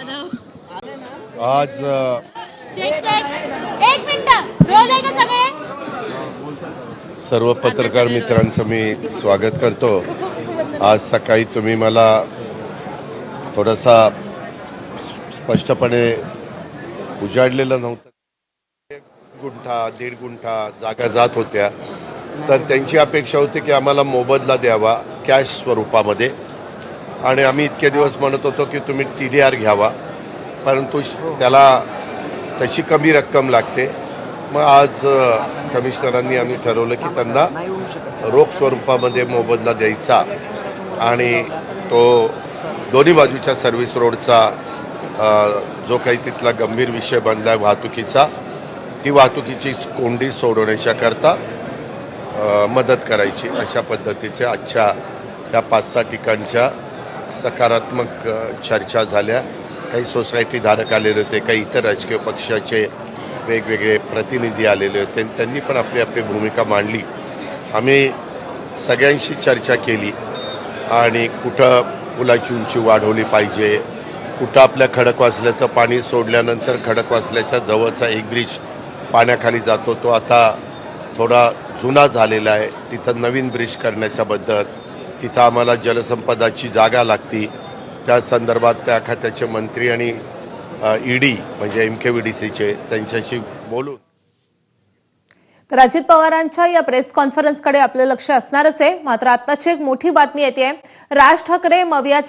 आज सर्व पत्रकार मित्रांचं मी स्वागत करतो. आज सकाळी तुम्ही मला थोडासा स्पष्टपणे उजाडलेलं नव्हतं. गुंठा दीड गुंठा जागा जात होत्या. तर त्यांची अपेक्षा होती की आम्हाला मोबदला द्यावा कॅश स्वरूपामध्ये. आणि आम्ही इतके दिवस म्हणत होतो की तुम्ही टी डी आर घ्यावा. परंतु त्याला तशी कमी रक्कम लागते. मग आज कमिशनरांनी आम्ही ठरवलं की त्यांना रोख स्वरूपामध्ये मोबदला द्यायचा. आणि तो दोन्ही बाजूच्या सर्व्हिस रोडचा जो काही तिथला गंभीर विषय बनला आहे वाहतुकीचा ती वाहतुकीची कोंडी सोडवण्याच्याकरता मदत करायची अशा पद्धतीच्या आजच्या त्या पाच सहा ठिकाणच्या सकारात्मक चर्चा झाल्या. काही सोसायटी धारक आलेले होते काही इतर राजकीय पक्षाचे वेगवेगळे प्रतिनिधी आलेले होते. त्यांनी पण आपली आपली भूमिका मांडली. आम्ही सगळ्यांशी चर्चा केली. आणि कुठं पुलाची उंची वाढवली पाहिजे कुठं आपल्या खडकवासल्याचं पाणी सोडल्यानंतर खडकवासल्याच्या जवळचा एक ब्रिज पाण्याखाली जातो तो आता थोडा जुना झालेला आहे. तिथं नवीन ब्रिज करण्याच्याबद्दल तिथं आम्हाला जलसंपदाची जागा लागती. त्या संदर्भात त्या खात्याचे मंत्री आणि ईडी म्हणजे एम के व्ही डी सीचे त्यांच्याशी बोलून तर अजित पवारांच्या या प्रेस कॉन्फरन्सकडे आपलं लक्ष असणारच आहे. मात्र आत्ताची एक मोठी बातमी येते. राज ठाकरे मवियाच्या